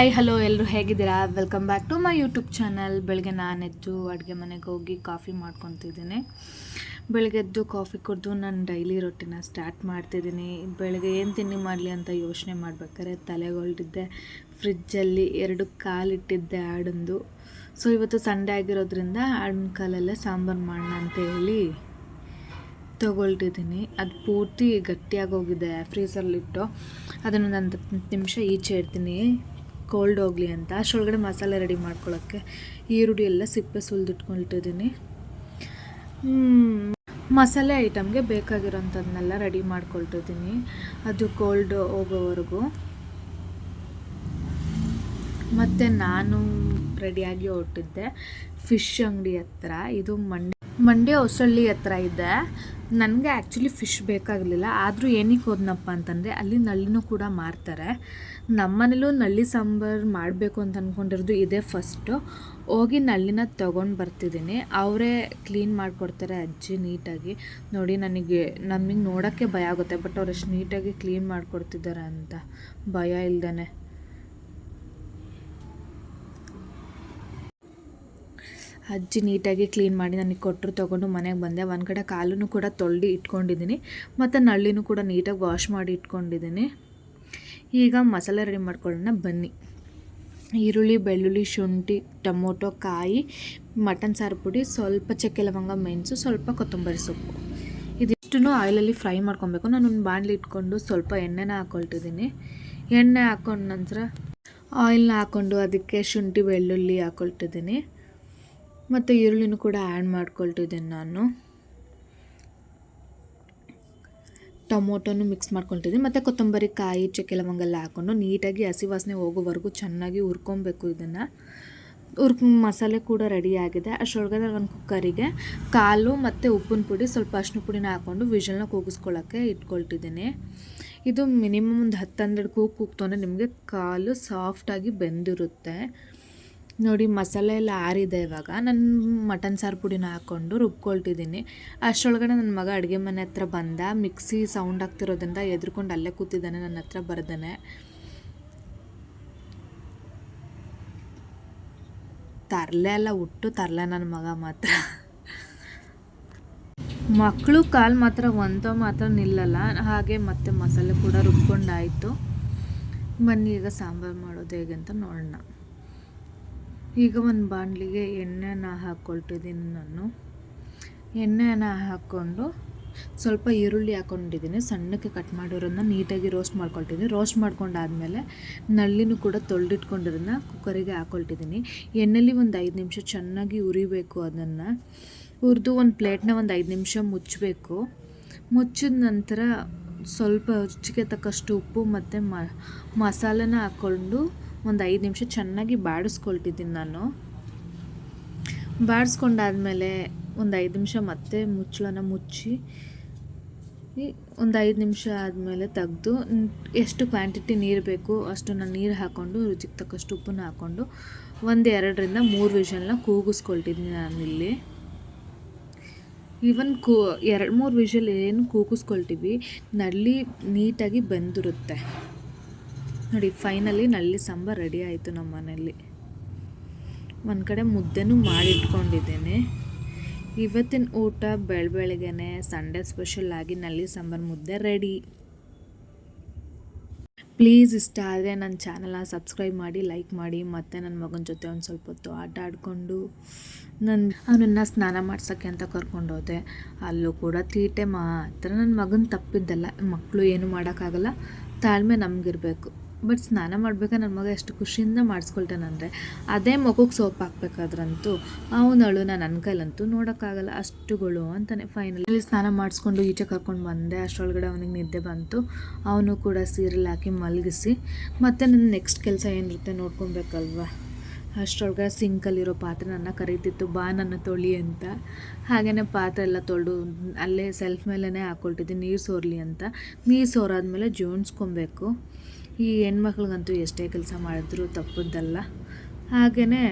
Hi hello ಎಲ್ಲರೂ ಹೇಗಿದ್ದೀರಾ? Welcome back to my YouTube channel ಬೆಳಗ್ಗೆ ನಾನೆದ್ದು ಅಡುಗೆ ಮನೆಗೆ ಹೋಗಿ ಕಾಫಿ ಮಾಡ್ಕೊತಿದ್ದೀನಿ. ಬೆಳಗ್ಗೆ ಎದ್ದು ಕಾಫಿ ಕುಡಿದು ನಾನು ಡೈಲಿ ರೊಟ್ಟಿನ ಸ್ಟಾರ್ಟ್ ಮಾಡ್ತಿದ್ದೀನಿ. ಬೆಳಗ್ಗೆ ಏನು ತಿಂಡಿ ಮಾಡಲಿ ಅಂತ ಯೋಚನೆ ಮಾಡ್ಬೇಕಾದ್ರೆ ತಲೆಗೊಳ್ತಿದ್ದೆ ಫ್ರಿಜ್ಜಲ್ಲಿ ಎರಡು ಕಾಲಿಟ್ಟಿದ್ದೆ ಆಡಂದು ಸೊ ಇವತ್ತು ಸಂಡೇ ಆಗಿರೋದ್ರಿಂದ ಆಡಿನ ಕಾಲಲ್ಲೇ ಸಾಂಬಾರು ಮಾಡೋಣ ಅಂತ ಹೇಳಿ ತೊಗೊಳ್ತಿದ್ದೀನಿ. ಅದು ಪೂರ್ತಿ ಗಟ್ಟಿಯಾಗಿ ಹೋಗಿದೆ ಫ್ರೀಸರ್ಲಿಟ್ಟು ಅದನ್ನು ಒಂದು ಹತ್ತು ನಿಮಿಷ ಈಚೆ ಇಡ್ತೀನಿ. ಕೋಲ್ಡ್ ಹೋಗಲಿ ಅಂತ. ಅಷ್ಟೊಳಗಡೆ ಮಸಾಲೆ ರೆಡಿ ಮಾಡ್ಕೊಳ್ಳೋಕ್ಕೆ ಈರುಳ್ಳಿ ಎಲ್ಲ ಸಿಪ್ಪೆ ಸುಲಿದಿಟ್ಕೊಂಡಿಟ್ಟಿದ್ದೀನಿ. ಮಸಾಲೆ ಐಟಮ್ಗೆ ಬೇಕಾಗಿರೋಂಥದ್ದನ್ನೆಲ್ಲ ರೆಡಿ ಮಾಡ್ಕೊಳ್ತಿದ್ದೀನಿ. ಅದು ಕೋಲ್ಡ್ ಹೋಗೋವರೆಗೂ. ಮತ್ತು ನಾನು ರೆಡಿಯಾಗಿ ಹೊರಟಿದ್ದೆ. ಫಿಶ್ ಅಂಗಡಿ ಹತ್ರ. ಇದು ಮಂಡ್ಯ ಮಂಡ್ಯ ಹೊಸಳ್ಳಿ ಹತ್ರ ಇದೆ. ನನಗೆ ಆ್ಯಕ್ಚುಲಿ ಫಿಶ್ ಬೇಕಾಗಲಿಲ್ಲ. ಆದರೂ ಏನಕ್ಕೆ ಹೋದ್ನಪ್ಪ ಅಂತಂದರೆ ಅಲ್ಲಿ ನಳ್ಳಿನೂ ಕೂಡ ಮಾರ್ತಾರೆ. ನಮ್ಮನೇಲೂ ನಳ್ಳಿ ಸಾಂಬಾರು ಮಾಡಬೇಕು ಅಂತ ಅಂದ್ಕೊಂಡಿರೋದು ಇದೇ ಫಸ್ಟು ಹೋಗಿ ನಳ್ಳಿನ ತೊಗೊಂಡು ಬರ್ತಿದ್ದೀನಿ. ಅವರೇ ಕ್ಲೀನ್ ಮಾಡಿಕೊಡ್ತಾರೆ ಅಜ್ಜಿ ನೀಟಾಗಿ. ನೋಡಿ ನನಗೆ ನಮಗೆ ನೋಡೋಕ್ಕೆ ಭಯ ಆಗುತ್ತೆ ಬಟ್ ಅವ್ರು ಎಷ್ಟು ನೀಟಾಗಿ ಕ್ಲೀನ್ ಮಾಡಿಕೊಡ್ತಿದ್ದಾರೆ ಅಂತ. ಭಯ ಇಲ್ದೇ ಅಜ್ಜಿ ನೀಟಾಗಿ ಕ್ಲೀನ್ ಮಾಡಿ ನನಗೆ ಕೊಟ್ಟರು, ತೊಗೊಂಡು ಮನೆಗೆ ಬಂದೆ. ಒಂದು ಕಡೆ ಕಾಲೂ ಕೂಡ ತೊಳ್ದು ಇಟ್ಕೊಂಡಿದ್ದೀನಿ. ಮತ್ತು ನಳ್ಳಿನೂ ಕೂಡ ನೀಟಾಗಿ ವಾಶ್ ಮಾಡಿ ಇಟ್ಕೊಂಡಿದ್ದೀನಿ. ಈಗ ಮಸಾಲೆ ರೆಡಿ ಮಾಡ್ಕೊಳ್ಳೋಣ, ಬನ್ನಿ. ಈರುಳ್ಳಿ, ಬೆಳ್ಳುಳ್ಳಿ, ಶುಂಠಿ, ಟೊಮೊಟೊ, ಕಾಯಿ, ಮಟನ್ ಸಾರು ಪುಡಿ, ಸ್ವಲ್ಪ ಚಕ್ಕೆ ಲವಂಗ, ಮೆಣಸು, ಸ್ವಲ್ಪ ಕೊತ್ತಂಬರಿ ಸೊಪ್ಪು. ಇದಿಷ್ಟನ್ನು ಆಯಿಲಲ್ಲಿ ಫ್ರೈ ಮಾಡ್ಕೊಬೇಕು. ನಾನು ಒಂದು ಬಾಣಲಿ ಇಟ್ಕೊಂಡು ಸ್ವಲ್ಪ ಎಣ್ಣೆನ ಹಾಕ್ಕೊಳ್ತಿದ್ದೀನಿ ಎಣ್ಣೆ ಹಾಕೊಂಡ ನಂತರ ಆಯಿಲ್ನ ಹಾಕ್ಕೊಂಡು ಅದಕ್ಕೆ ಶುಂಠಿ, ಬೆಳ್ಳುಳ್ಳಿ ಹಾಕ್ಕೊಳ್ತಿದ್ದೀನಿ ಮತ್ತು ಈರುಳ್ಳಿನೂ ಕೂಡ ಆ್ಯಡ್ ಮಾಡ್ಕೊಳ್ತಿದ್ದೀನಿ ನಾನು. ಟೊಮೊಟೊನು ಮಿಕ್ಸ್ ಮಾಡ್ಕೊಳ್ತಿದ್ದೀನಿ. ಮತ್ತು ಕೊತ್ತಂಬರಿ, ಕಾಯಿ ಚಕ್ಕೆ ಲವಂಗೆಲ್ಲ ಹಾಕ್ಕೊಂಡು ನೀಟಾಗಿ ಹಸಿ ವಾಸನೆ ಹೋಗೋವರೆಗೂ ಚೆನ್ನಾಗಿ ಹುರ್ಕೊಬೇಕು ಇದನ್ನು. ಹುರ್ಕ್ ಮಸಾಲೆ ಕೂಡ ರೆಡಿ ಆಗಿದೆ. ಒಂದು ಕುಕ್ಕರಿಗೆ ಕಾಲು ಮತ್ತು ಉಪ್ಪಿನ ಪುಡಿ, ಸ್ವಲ್ಪ ಅರ್ಶಿನ ಪುಡಿನ ಹಾಕ್ಕೊಂಡು ವಿಷಲ್ನ ಕೂಗಿಸ್ಕೊಳ್ಳೋಕ್ಕೆ ಇಟ್ಕೊಳ್ತಿದ್ದೀನಿ. ಇದು ಮಿನಿಮಮ್ ಒಂದು ಹತ್ತು ಹನ್ನೆರಡು ಕೂಗು ಕೂಗ್ತು ನಿಮಗೆ ಕಾಲು ಸಾಫ್ಟಾಗಿ ಬೆಂದಿರುತ್ತೆ. ನೋಡಿ ಮಸಾಲೆ ಎಲ್ಲ ಆರಿದೆ ಇವಾಗ. ನಾನು ಮಟನ್ ಸಾರು ಪುಡಿನ ಹಾಕ್ಕೊಂಡು ರುಬ್ಕೊಳ್ತಿದ್ದೀನಿ. ಅಷ್ಟರೊಳಗಡೆ ನನ್ನ ಮಗ ಅಡುಗೆ ಮನೆ ಹತ್ರ ಬಂದ. ಮಿಕ್ಸಿ ಸೌಂಡ್ ಆಗ್ತಿರೋದ್ರಿಂದ ಎದ್ರುಕೊಂಡು ಅಲ್ಲೇ ಕೂತಿದ್ದಾನೆ ನನ್ನ ಹತ್ರ ಬರ್ದಾನೆ. ತರಲೆ ಎಲ್ಲ ಹುಟ್ಟು ತರಲೆ ನನ್ನ ಮಗ ಮಾತ್ರ. ಮಕ್ಕಳು ಕಾಲು ಮಾತ್ರ ಒಂದೋ ಮಾತ್ರ ನಿಲ್ಲಲ್ಲ. ಹಾಗೆ ಮತ್ತೆ ಮಸಾಲೆ ಕೂಡ ರುಬ್ಕೊಂಡಾಯಿತು ಬನ್ನಿ, ಈಗ ಸಾಂಬಾರು ಮಾಡೋದು ಹೇಗೆ ಅಂತ ನೋಡೋಣ. ಈಗ ಒಂದು ಬಾಣಲಿಗೆ ಎಣ್ಣೆನ ಹಾಕ್ಕೊಳ್ತಿದ್ದೀನಿ ನಾನು. ಎಣ್ಣೆನ ಹಾಕ್ಕೊಂಡು ಸ್ವಲ್ಪ ಈರುಳ್ಳಿ ಹಾಕ್ಕೊಂಡಿದ್ದೀನಿ ಸಣ್ಣಕ್ಕೆ ಕಟ್ ಮಾಡಿರೋದನ್ನ ನೀಟಾಗಿ ರೋಸ್ಟ್ ಮಾಡ್ಕೊಳ್ತೀನಿ ರೋಸ್ಟ್ ಮಾಡ್ಕೊಂಡಾದಮೇಲೆ ನಳ್ಳಿನೂ ಕೂಡ ತೊಳೆದಿಟ್ಕೊಂಡಿರೋದನ್ನ ಕುಕ್ಕರಿಗೆ ಹಾಕ್ಕೊಳ್ತಿದ್ದೀನಿ ಎಣ್ಣೆಲಿ ಒಂದು ಐದು ನಿಮಿಷ ಚೆನ್ನಾಗಿ ಉರಿಬೇಕು ಅದನ್ನು. ಹುರಿದು ಒಂದು ಪ್ಲೇಟ್ನ ಒಂದು ಐದು ನಿಮಿಷ ಮುಚ್ಚಬೇಕು ಮುಚ್ಚಿದ ನಂತರ ಸ್ವಲ್ಪ ರುಚಿಗೆ ತಕ್ಕಷ್ಟು ಉಪ್ಪು ಮತ್ತು ಮಸಾಲೆನ ಹಾಕ್ಕೊಂಡು ಒಂದು ಐದು ನಿಮಿಷ ಚೆನ್ನಾಗಿ ಬಾಡಿಸ್ಕೊಳ್ತಿದ್ದೀನಿ ನಾನು. ಬಾಡಿಸ್ಕೊಂಡಾದಮೇಲೆ ಒಂದು ಐದು ನಿಮಿಷ ಮತ್ತೆ ಮುಚ್ಚಳನ ಮುಚ್ಚಿ ಒಂದು ಐದು ನಿಮಿಷ ಆದಮೇಲೆ ತೆಗೆದು, ಎಷ್ಟು ಕ್ವಾಂಟಿಟಿ ನೀರು ಬೇಕು ಅಷ್ಟು ನಾನು ನೀರು ಹಾಕ್ಕೊಂಡು ರುಚಿಗೆ ತಕ್ಕಷ್ಟು ಉಪ್ಪನ್ನ ಹಾಕ್ಕೊಂಡು ಒಂದು ಎರಡರಿಂದ ಮೂರು ವಿಷಲ್ನ ಕೂಗಿಸ್ಕೊಳ್ತಿದ್ದೀನಿ ನಾನಿಲ್ಲಿ. ಈವನ್ ಕೂ, ಎರಡು ಮೂರು ವಿಷಲ್ ಏನು ಕೂಗಿಸ್ಕೊಳ್ತೀವಿ ನಲ್ಲಿ ನೀಟಾಗಿ ಬೆಂದಿರುತ್ತೆ. ನೋಡಿ ಫೈನಲಿ ನಳ್ಳಿ ಸಾಂಬಾರು ರೆಡಿ ಆಯಿತು ನಮ್ಮ ಮನೆಯಲ್ಲಿ ಒಂದು ಕಡೆ ಮುದ್ದೆನೂ ಮಾಡಿಟ್ಕೊಂಡಿದ್ದೇನೆ. ಇವತ್ತಿನ ಊಟ ಬೆಳ ಬೆಳಗ್ಗೆನೆ ಸಂಡೇ ಸ್ಪೆಷಲ್ ಆಗಿ ನಲ್ಲಿ ಸಾಂಬಾರು ಮುದ್ದೆ ರೆಡಿ ಪ್ಲೀಸ್ ಇಷ್ಟ ಆದರೆ ನನ್ನ ಚಾನಲ್ನ ಸಬ್ಸ್ಕ್ರೈಬ್ ಮಾಡಿ ಲೈಕ್ ಮಾಡಿ, ಮತ್ತು ನನ್ನ ಮಗನ ಜೊತೆ ಒಂದು ಸ್ವಲ್ಪ ಹೊತ್ತು ಆಟ ಆಡಿಕೊಂಡು ನನ್ನ ಅವನನ್ನು ಸ್ನಾನ ಮಾಡ್ಸೋಕ್ಕೆ ಅಂತ ಕರ್ಕೊಂಡೋದೆ ಅಲ್ಲೂ ಕೂಡ ತೀಟೆ ಮಾತ್ರ. ನನ್ನ ಮಗನ ತಪ್ಪಿದ್ದಲ್ಲ ಮಕ್ಕಳು ಏನು ಮಾಡೋಕ್ಕಾಗಲ್ಲ, ತಾಳ್ಮೆ ನಮಗಿರಬೇಕು. ಬಟ್ ಸ್ನಾನ ಮಾಡ್ಬೇಕಾದ್ರೆ ನನ್ನ ಮಗ ಎಷ್ಟು ಖುಷಿಯಿಂದ ಮಾಡಿಸ್ಕೊಳ್ತಾನಂದರೆ, ಅದೇ ಮಗುಗೆ ಸೋಪ್ ಹಾಕ್ಬೇಕಾದ್ರಂತೂ ಅವನಳು ನಾನು ನನ್ನ ಕೈಲಂತೂ ನೋಡೋಕ್ಕಾಗಲ್ಲ ಅಷ್ಟುಗಳು ಅಂತಾನೆ ಫೈನಲಿ ಸ್ನಾನ ಮಾಡಿಸ್ಕೊಂಡು ಈಚೆ ಕರ್ಕೊಂಡು ಬಂದೆ, ಅಷ್ಟರೊಳಗಡೆ ಅವನಿಗೆ ನಿದ್ದೆ ಬಂತು. ಅವನು ಕೂಡ ಸೀರೆಲ್ ಹಾಕಿ ಮಲಗಿಸಿ, ಮತ್ತು ನನ್ನ ನೆಕ್ಸ್ಟ್ ಕೆಲಸ ಏನಿರುತ್ತೆ ನೋಡ್ಕೊಬೇಕಲ್ವ? ಅಷ್ಟರೊಳಗೆ ಸಿಂಕಲ್ಲಿರೋ ಪಾತ್ರೆ ನನ್ನ ಕರೀತಿತ್ತು, ಬಾ ನನ್ನ ತೊಳಿ ಅಂತ. ಹಾಗೆಯೇ ಪಾತ್ರೆ ಎಲ್ಲ ತೊಳೆದು ಅಲ್ಲೇ ಸೆಲ್ಫ್ ಮೇಲೇ ಹಾಕ್ಕೊಳ್ತಿದ್ದೆ ನೀರು ಸೋರಲಿ ಅಂತ. ನೀರು ಸೋರಾದ್ಮೇಲೆ ಜೋಣಿಸ್ಕೊಬೇಕು. ಈ ಹೆಣ್ಮಕ್ಳಿಗಂತೂ ಎಷ್ಟೇ ಕೆಲಸ ಮಾಡಿದ್ರು ತಪ್ಪದ್ದಲ್ಲ ಹಾಗೆಯೇ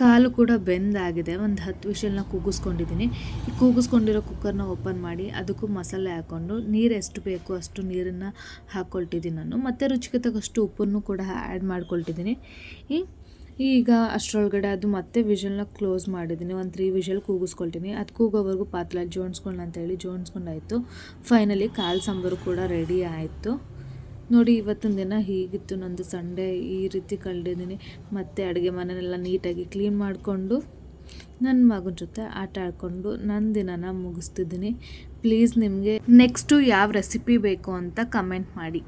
ಕಾಲು ಕೂಡ ಬೆಂದಾಗಿದೆ ಒಂದು ಹತ್ತು ವಿಷಲ್ನ ಕೂಗಿಸ್ಕೊಂಡಿದ್ದೀನಿ ಈ ಕೂಗಿಸ್ಕೊಂಡಿರೋ ಕುಕ್ಕರ್ನ ಓಪನ್ ಮಾಡಿ ಅದಕ್ಕೂ ಮಸಾಲೆ ಹಾಕ್ಕೊಂಡು ನೀರು ಎಷ್ಟು ಬೇಕು ಅಷ್ಟು ನೀರನ್ನು ಹಾಕ್ಕೊಳ್ತಿದ್ದೀನಿ ನಾನು. ಮತ್ತು ರುಚಿಗೆ ತಕ್ಕಷ್ಟು ಉಪ್ಪನ್ನು ಕೂಡ ಆ್ಯಡ್ ಮಾಡ್ಕೊಳ್ತಿದ್ದೀನಿ ಈ ಈಗ ಅಷ್ಟರೊಳಗಡೆ ಅದು ಮತ್ತೆ ವಿಷಲ್ನ ಕ್ಲೋಸ್ ಮಾಡಿದ್ದೀನಿ ಒಂದು ತ್ರೀ ವಿಷಲ್ ಕೂಗಿಸ್ಕೊಳ್ತೀನಿ. ಅದು ಕೂಗೋವರೆಗೂ ಪಾತ್ರೆ ಜೋಡಿಸ್ಕೊಳ್ಳ ಅಂತೇಳಿ ಜೋಡಿಸ್ಕೊಂಡಾಯಿತು ಫೈನಲಿ ಕಾಲು ಸಾಂಬಾರು ಕೂಡ ರೆಡಿ ಆಯಿತು. ನೋಡಿ, ಇವತ್ತಿನ ದಿನ ಹೀಗಿತ್ತು. ನಂದು ಸಂಡೇ ಈ ರೀತಿ ಕಳೆದಿದ್ದೀನಿ. ಮತ್ತು ಅಡುಗೆ ಮನೆಯೆಲ್ಲ ನೀಟಾಗಿ ಕ್ಲೀನ್ ಮಾಡಿಕೊಂಡು ನನ್ನ ಮಗನ ಜೊತೆ ಆಟ ಆಡಿಕೊಂಡು ನನ್ನ ದಿನನ ಮುಗಿಸ್ತಿದ್ದೀನಿ. ಪ್ಲೀಸ್ ನಿಮಗೆ ನೆಕ್ಸ್ಟು ಯಾವ ರೆಸಿಪಿ ಬೇಕು ಅಂತ ಕಮೆಂಟ್ ಮಾಡಿ.